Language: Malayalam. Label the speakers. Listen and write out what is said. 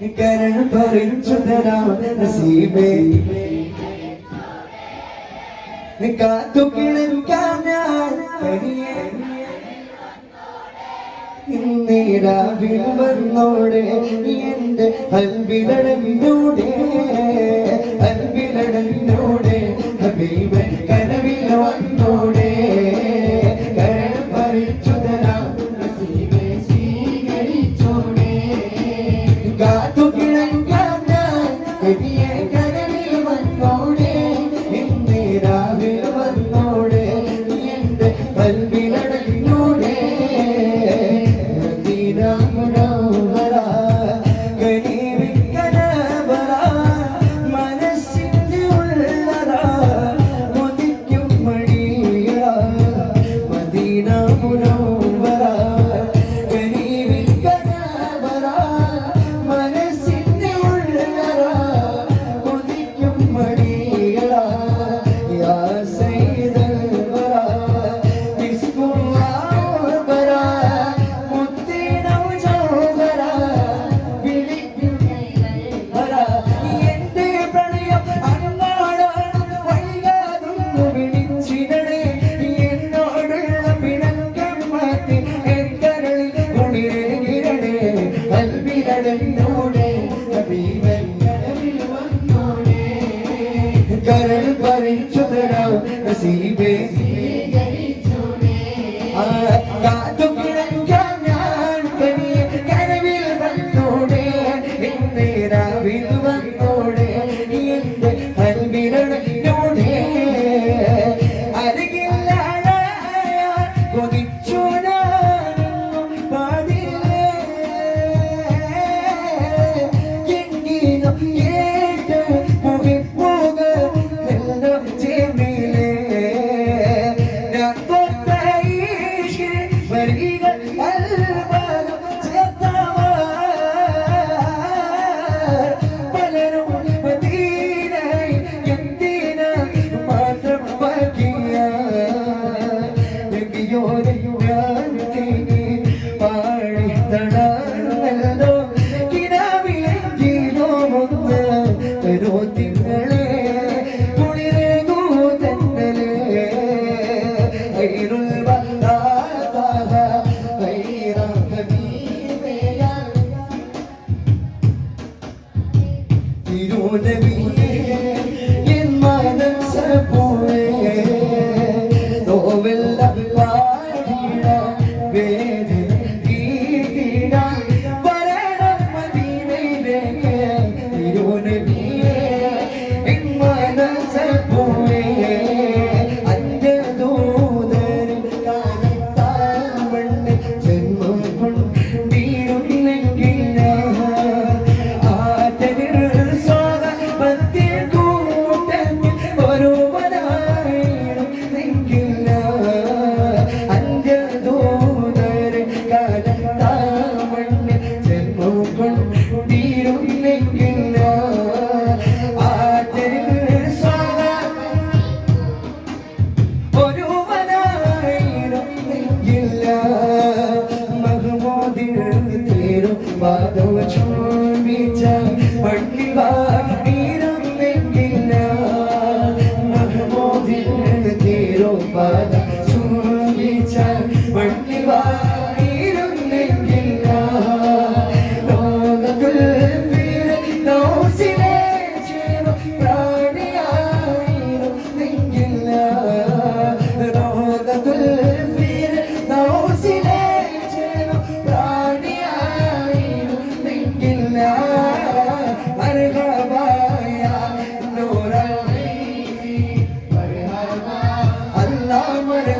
Speaker 1: കരൾ പറിച്ചു തരാതെ നസീബേ. കാത്തു കിളിക്കാൻ ഞാൻ ഇന്നിരാവിൽ വന്നോടെ എന്റെ അൽവിലടന്നൂടെ അൽവിലടന്നൂടെ ഹബീബൻ se bem. but